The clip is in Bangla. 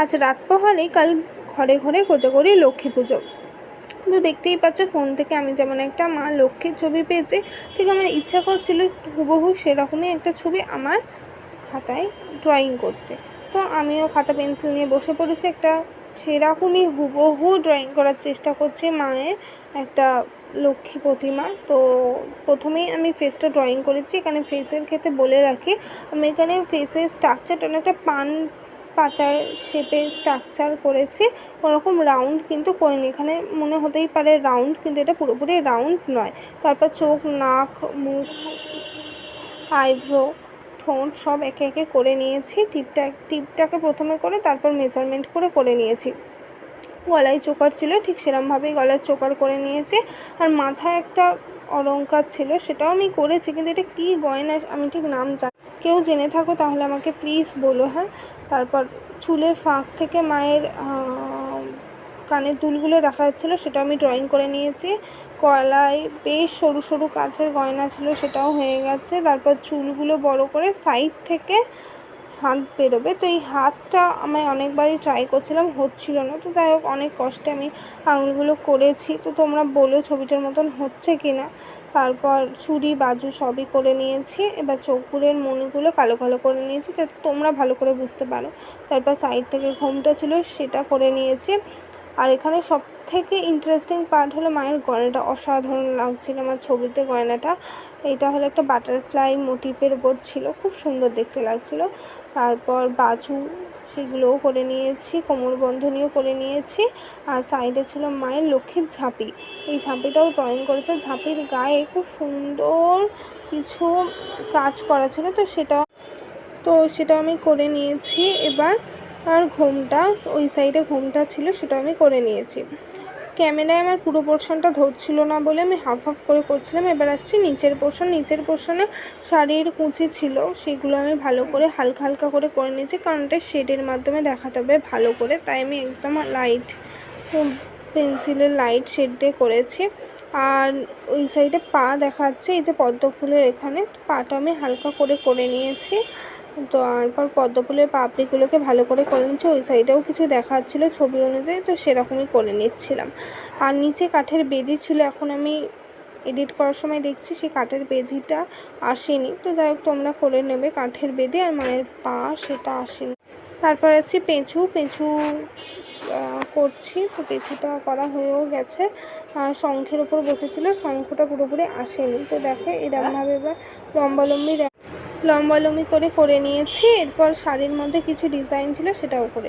আজ রাত পোহালেই কাল ঘরে ঘরে কোজাগরি লক্ষ্মী পুজো। তো দেখতেই পাচ্ছ ফোন থেকে আমি যেমন একটা মা লক্ষ্মীর ছবি পেয়েছি, ঠিক আমার ইচ্ছা করছিল হুবহু সেরকমই একটা ছবি আমার খাতায় ড্রয়িং করতে। তো আমিও খাতা পেন্সিল নিয়ে বসে পড়েছি, একটা সেরকমই হুবহু ড্রয়িং করার চেষ্টা করছি মায়ের একটা লক্ষ্মী প্রতিমা। তো প্রথমেই আমি ফেসটা ড্রয়িং করেছি, এখানে ফেসের ক্ষেত্রে বলে রাখি, আমি এখানে ফেসের স্ট্রাকচারটা অনেকটা পান পাতার শেপে স্ট্রাকচার করেছি, ওরকম রাউন্ড কিন্তু করিনি। এখানে মনে হতেই পারে রাউন্ড কিন্তু এটা পুরোপুরি রাউন্ড নয়। তারপর চোখ, নাক, মুখ আইব্রো ঠোঁট সব একে একে করে নিয়েছি। টিপটা, টিপটাকে প্রথমে করে, তারপর মেজারমেন্ট করে করে নিয়েছি। গলায় চোকার ছিল, ঠিক সেরমভাবেই গলার চোকার করে নিয়েছি। আর মাথায় একটা অলংকার ছিল, সেটাও আমি করেছি, কিন্তু এটা কী গয়না আমি ঠিক নাম জানি কেউ জেনে থাকো তাহলে আমাকে প্লিজ বলো হ্যাঁ? তারপর চুলের ফাঁক থেকে মায়ের কানের দুলগুলো দেখা যাচ্ছিল সেটা আমি ড্রয়িং করে নিয়েছি। গলায় বেশ সরু সরু কাচের গয়না ছিল, সেটাও হয়ে গেছে। তারপর চুলগুলো বড় করে সাইড থেকে হাত বেরোবে তো এই হাতটা আমি অনেকবারই ট্রাই করছিলাম, হচ্ছিল না। তো যাই হোক, অনেক কষ্টে আমি আঙুলগুলো করেছি। তো তোমরা বলো ছবিটার মতন হচ্ছে কি না তারপর চুড়ি বাজু সবই করে নিয়েছি। এবার চোখগুলোর মণিগুলো কালো কালো করে নিয়েছি, যাতে তোমরা ভালো করে বুঝতে পারো। তারপর সাইড থেকে ঘোমটা ছিল, সেটা করে নিয়েছি। আর এখানে সব থেকে ইন্টারেস্টিং পার্ট হলো মায়ের গয়নাটা। অসাধারণ লাগছিল আমার ছবিতে গয়নাটা। এটা হলো একটা বাটারফ্লাই মোটিভের উপর ছিল, খুব সুন্দর দেখতে লাগছিল। তারপর বাজু, সেগুলোও করে নিয়েছি, কোমর বন্ধনীও করে নিয়েছি। আর সাইডে ছিল মায়ের লক্ষ্মীর ঝাঁপি। এই ঝাঁপিটাও ড্রয়িং করেছে। ঝাঁপির গায়ে খুব সুন্দর কিছু কাজ করা ছিল, তো সেটা তো সেটা আমি করে নিয়েছি। এবার আর ঘোমটা, ওই সাইডে ঘোমটা ছিল, সেটা আমি করে নিয়েছি। ক্যামেরায় আমার পুরো পোর্শনটা ধরছিল না বলে আমি হাফ হাফ করে করছিলাম। এবার আসছি নিচের পোর্শন নিচের পোর্শনে শাড়ির কুঁচি ছিল, সেগুলো আমি ভালো করে হালকা হালকা করে করে নিয়েছি। কারণ এটা শেডের মাধ্যমে দেখাতে হবে ভালো করে। তাই আমি একদম লাইট পেন্সিলের লাইট শেড দিয়ে করেছি। আর ওই সাইডে পা দেখাচ্ছে, এই যে পদ্ম ফুলের এখানে, পাটা আমি হালকা করে করে নিয়েছি। তো তারপর পদ্ম ফুলের পাপড়িগুলোকে ভালো করে করে নিচ্ছি ওই সাইডেও কিছু দেখাচ্ছিল ছবি অনুযায়ী, তো সেরকমই করে নিচ্ছিলাম। আর নিচে কাঠের বেদি ছিল, এখন আমি এডিট করার সময় দেখছি সেই কাঠের বেদিটা আসেনি। তো যাই হোক, তোমরা করে নেবে কাঠের বেদি আর মায়ের পা, সেটা আসেনি। তারপর আসছি পেঁচু পেঁচু করছি। তো পেঁচুটা করা হয়েও গেছে। আর শঙ্খের ওপর বসেছিল, শঙ্খটা পুরোপুরি আসেনি। তো দেখো এরকমভাবে এবার লম্বালম্বি দেখ লম্বালম্বি করে করে নিয়েছি এরপর শাড়ির মধ্যে কিছু ডিজাইন ছিল সেটাও করে